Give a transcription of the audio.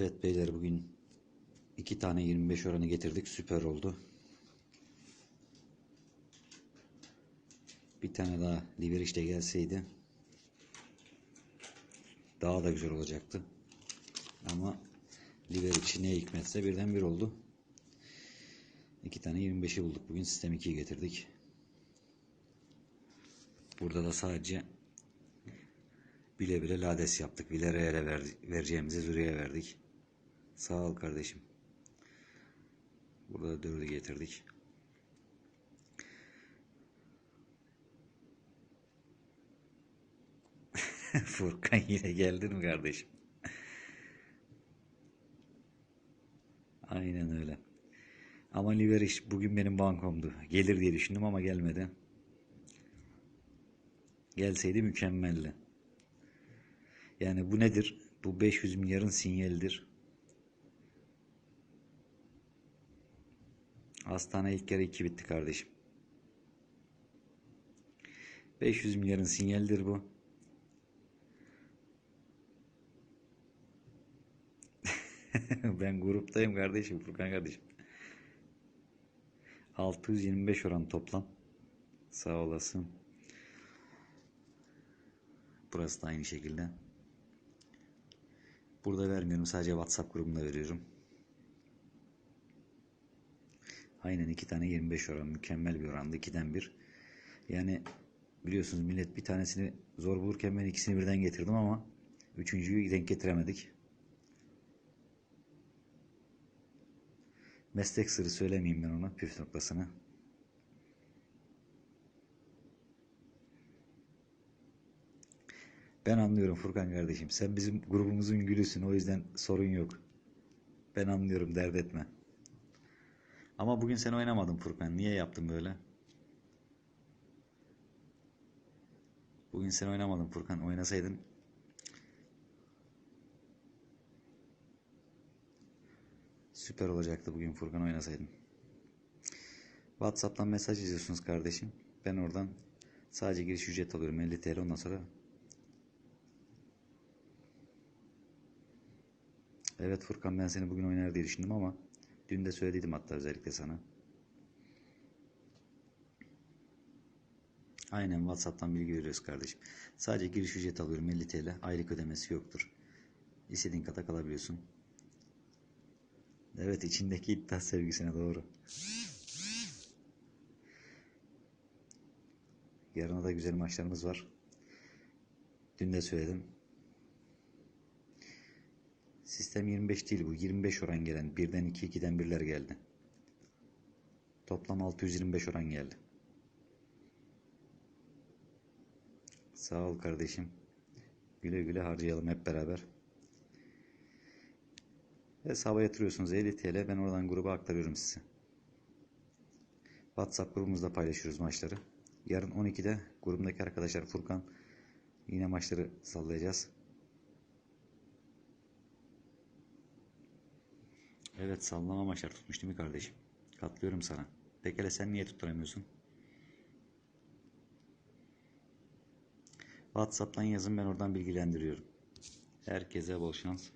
Evet beyler bugün iki tane 25 oranı getirdik. Süper oldu. Bir tane daha liver işte gelseydi daha da güzel olacaktı. Ama liver içi ne hikmetse birden bir oldu. İki tane 25'i bulduk. Bugün sistem 2'yi getirdik. Burada da sadece bile bile lades yaptık. Villarreal'e ver, vereceğimizi Zuri'ye verdik. Sağ ol kardeşim. Burada da dördü getirdik. Furkan yine geldin mi kardeşim? Aynen öyle. Ama Liveriş bugün benim bankomdu. Gelir diye düşündüm ama gelmedi. Gelseydi mükemmeldi. Yani bu nedir? Bu 500 milyarın sinyalidir. Hastane ilk kere 2 bitti kardeşim. 500 milyarın sinyalidir bu. ben gruptayım kardeşim Furkan kardeşim. 625 oran toplam. Sağ olasın. Burası da aynı şekilde. Burada vermiyorum. Sadece WhatsApp grubunda veriyorum. Aynen iki tane 25 oran. Mükemmel bir oranda. ikiden bir. Yani biliyorsunuz millet bir tanesini zor bulurken ben ikisini birden getirdim ama üçüncüyü denk getiremedik. Meslek sırrı söylemeyeyim ben ona püf noktasını. Ben anlıyorum Furkan kardeşim. Sen bizim grubumuzun gülüsün. O yüzden sorun yok. Ben anlıyorum. Dert etme. Ama bugün sen oynamadın Furkan. Niye yaptın böyle? Bugün sen oynamadın Furkan. Oynasaydın süper olacaktı bugün Furkan oynasaydın. WhatsApp'tan mesaj yazıyorsunuz kardeşim. Ben oradan sadece giriş ücret alıyorum 50 TL ondan sonra Evet Furkan ben seni bugün oynar diye düşündüm ama dün de söylediydim hatta özellikle sana. Aynen WhatsApp'tan bilgi veriyoruz kardeşim. Sadece giriş ücret alıyorum 50 TL. Aylık ödemesi yoktur. İstediğin kadar kalabiliyorsun. Evet içindeki iddia sevgisine doğru. Yarına da güzel maçlarımız var. Dün de söyledim. Sistem 25 değil bu. 25 oran gelen. Birden 2, 2'den birler geldi. Toplam 625 oran geldi. Sağ ol kardeşim. Güle güle harcayalım hep beraber. Hesaba yatırıyorsunuz 50 TL. Ben oradan gruba aktarıyorum size. WhatsApp grubumuzda paylaşıyoruz maçları. Yarın 12'de grubumdaki arkadaşlar Furkan yine maçları sallayacağız. Evet sallama maçlar tutmuş değil mi kardeşim? Katlıyorum sana. Pekala sen niye tutturamıyorsun? WhatsApp'tan yazın ben oradan bilgilendiriyorum. Herkese bol şans.